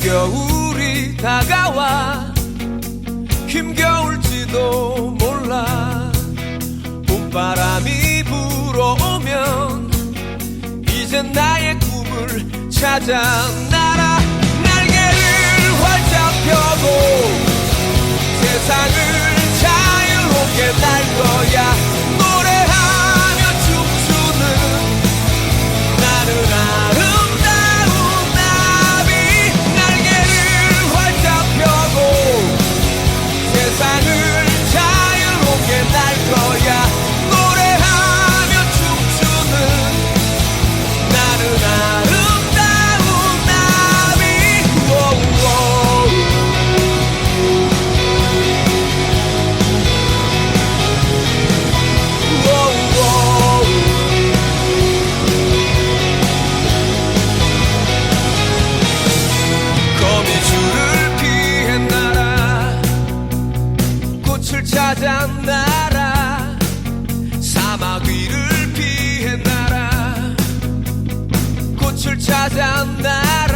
겨울이 다가와 힘겨울지도 몰라. 봄바람이 불어오면 이젠 나의 꿈을 찾아 날아 날개를 활짝 펴고 세상을 찾아 날아 사막 위를 피해 날아 꽃을 찾아 날아